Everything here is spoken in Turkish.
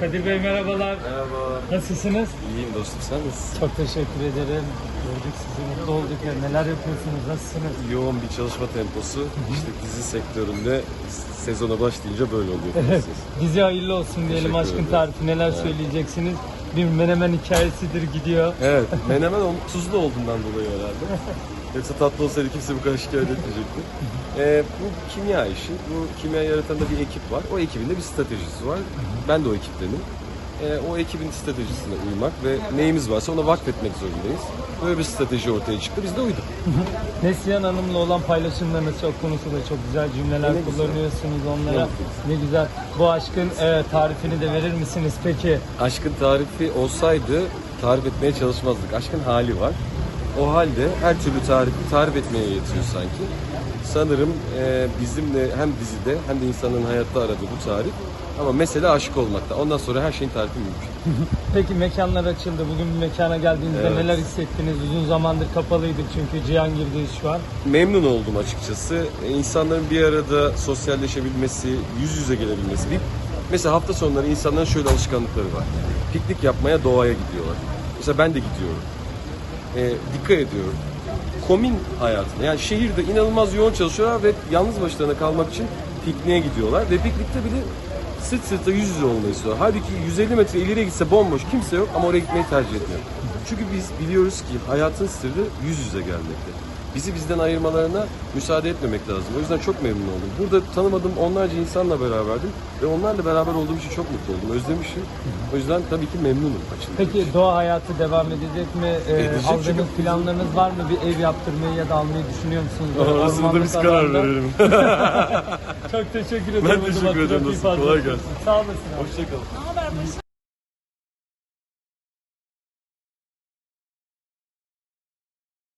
Kadir Bey merhabalar. Merhaba. Nasılsınız? İyiyim dostum sen nasılsın? Çok teşekkür ederim. Gördük sizi mutlu olduk. Ya. Neler yapıyorsunuz? Nasılsınız? Yoğun bir çalışma temposu. İşte dizi sektöründe sezona başlayınca böyle oluyor. Evet. Dizi hayırlı olsun diyelim. Aşkın tarifi neler söyleyeceksiniz? Bir menemen hikayesidir gidiyor. Evet. Menemen onun tuzlu olduğundan dolayı herhalde. Yoksa tatlı olsaydı kimse bu kadar şikayet etmeyecekti. Ee, bu kimya işi. Bu kimya yaratan da bir ekip var. O ekibin de bir stratejisi var. Ben de o ekiptenim. Ee, o ekibin stratejisine uymak ve neyimiz varsa ona vakfetmek zorundayız. Böyle bir strateji ortaya çıktı. Biz de uyduk. Neslihan Hanım'la olan paylaşımlarınız çok konusu da çok güzel cümleler Ne güzel. kullanıyorsunuz onlara. Ne güzel. Bu aşkın e, tarifini de verir misiniz peki? Aşkın tarifi olsaydı tarif etmeye çalışmazdık. Aşkın hali var. O halde her türlü tarifi tarif etmeye yetiyor sanki. Sanırım e, bizimle hem dizide hem de insanın hayatta aradığı bu tarif. Ama mesele aşık olmakta. Ondan sonra her şeyin tarifi mümkün. Peki mekanlar açıldı. Bugün bir mekana geldiğinizde Evet. neler hissettiniz? Uzun zamandır kapalıydık çünkü Cihangir'deyiz şu an. Memnun oldum açıkçası. E, İnsanların bir arada sosyalleşebilmesi, yüz yüze gelebilmesi. Bir, mesela hafta sonları insanların şöyle alışkanlıkları var. Piknik yapmaya doğaya gidiyorlar. Mesela ben de gidiyorum. E, dikkat ediyorum. Komün hayatında yani şehirde inanılmaz yoğun çalışıyorlar ve yalnız başlarına kalmak için pikniğe gidiyorlar ve piknikte bile sırt sırta yüz yüze olmayı istiyorlar. Halbuki 150 metre ileriye gitse bomboş kimse yok ama oraya gitmeyi tercih etmiyor. Çünkü biz biliyoruz ki hayatın sırrı yüz yüze gelmekte. Bizi bizden ayırmalarına müsaade etmemek lazım. O yüzden çok memnun oldum. Burada tanımadığım onlarca insanla beraberdim ve onlarla beraber olduğum için çok mutlu oldum. Özlemişim. O yüzden tabii ki memnunum açımdan. Peki doğa hayatı devam edecek mi? Ee, Edecek aldığınız çünkü- planlarınız var mı? Bir ev yaptırmayı ya da almayı düşünüyor musunuz? Böyle Orasını da biz karar alanda. verelim. Çok teşekkür ederim. Ben O zaman teşekkür ederim trafiği dostum. fazla Kolay gelsin. Sağ olasın. abi. Hoşçakalın.